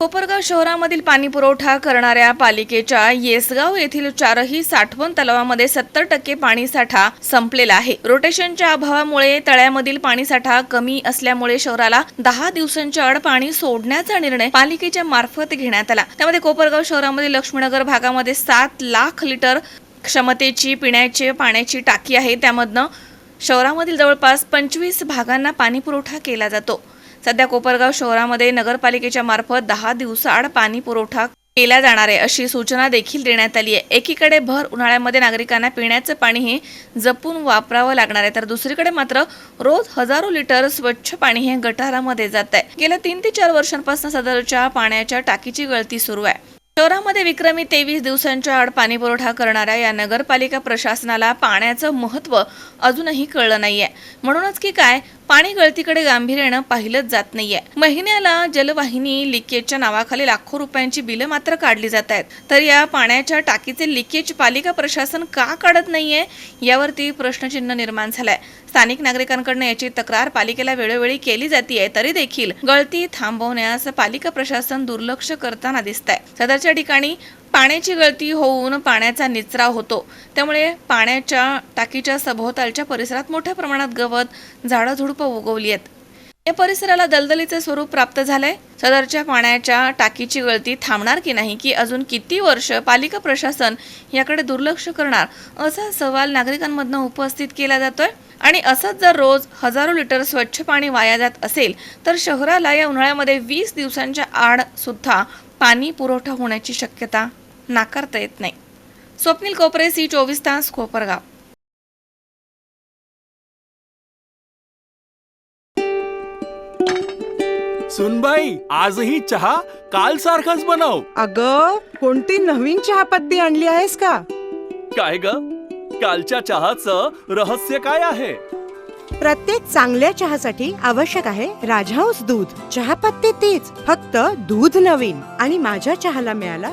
कोपरगाव शहरामधील पाणी पुरवठा करणाऱ्या पालिकेच्या येसगाव येथील चारही साठवण तलावामध्ये सत्तर टक्के पाणी साठा संपलेला आहे. रोटेशनच्या अभावामुळे तळ्यामधील पाणीसाठा कमी असल्यामुळे शहराला दहा दिवसांच्या आड पाणी सोडण्याचा निर्णय पालिकेच्या मार्फत घेण्यात आला. त्यामध्ये कोपरगाव शहरामधील लक्ष्मीनगर भागामध्ये सात लाख लिटर क्षमतेची पिण्याची पाण्याची टाकी आहे. त्यामधनं शहरामधील जवळपास पंचवीस भागांना पाणी पुरवठा केला जातो. सध्या कोपरगाव शहरामध्ये नगरपालिकेच्या मार्फत दहा दिवसाआड पाणी पुरवठा केला जाणार आहे अशी सूचना देखील देण्यात आली आहे. एकीकडे भर उन्हाळ्यामध्ये नागरिकांना पिण्याचं पाणी हे जपून वापरावं लागणार आहे तर दुसरीकडे मात्र रोज हजारो लिटर स्वच्छ पाणी हे गटारामध्ये जात आहे. गेल्या तीन ते चार वर्षांपासून सदरच्या पाण्याच्या टाकीची गळती सुरू आहे. शहरामध्ये विक्रमी तेवीस दिवसांच्या आड पाणी पुरवठा करणाऱ्या या नगरपालिका प्रशासनाला पाण्याचं महत्त्व अजूनही कळलं नाहीये. म्हणूनच की काय पाणी गळतीकडे गांभीर्यानं पाहिलंच जात नाहीये. महिन्याला जलवाहिनी लिकेजच्या नावाखाली लाखो रुपयांची बिलं मात्र काढली जात आहेत. तर या पाण्याच्या टाकीचे लिकेज पालिका प्रशासन का काढत नाहीये यावरती प्रश्नचिन्ह निर्माण झालंय. स्थानिक नागरिकांकडनं याची तक्रार पालिकेला वेळोवेळी केली जाते तरी देखील गळती थांबवण्यास पालिका प्रशासन दुर्लक्ष करताना दिसत आहे सदरच्या ठिकाणी पाण्याची गळती होऊन पाण्याचा निचरा होतो. त्यामुळे पाण्याच्या टाकीच्या सभोवतालच्या परिसरात मोठ्या प्रमाणात गवत झाडं झुडपं उगवली आहेत. या परिसराला दलदलीचे स्वरूप प्राप्त झालंय. सदरच्या पाण्याच्या टाकीची गळती थांबणार की नाही की अजून किती वर्ष पालिका प्रशासन याकडे दुर्लक्ष करणार असा सवाल नागरिकांमधनं उपस्थित केला जातोय. आणि असंच जर रोज हजारो लिटर स्वच्छ पाणी वाया जात असेल तर शहराला या उन्हाळ्यामध्ये वीस दिवसांच्या आड सुद्धा पाणी पुरवठा होण्याची शक्यता नाकारता येत नाही. स्वप्नील कोपरे सी चोवीस तास कोपरगाव. सुनबाई आजही चहा काल सारखाच बनव. अग कोणती नवीन चहापत्ती आणली आहेस का? काय ग? कालच्या चहाचं रहस्य काय आहे? प्रत्येक चांगल्या चहासाठी आवश्यक आहे राजहंस दूध. चहापत्ती तीच फक्त दूध नवीन. आणि माझ्या चहाला मिळाला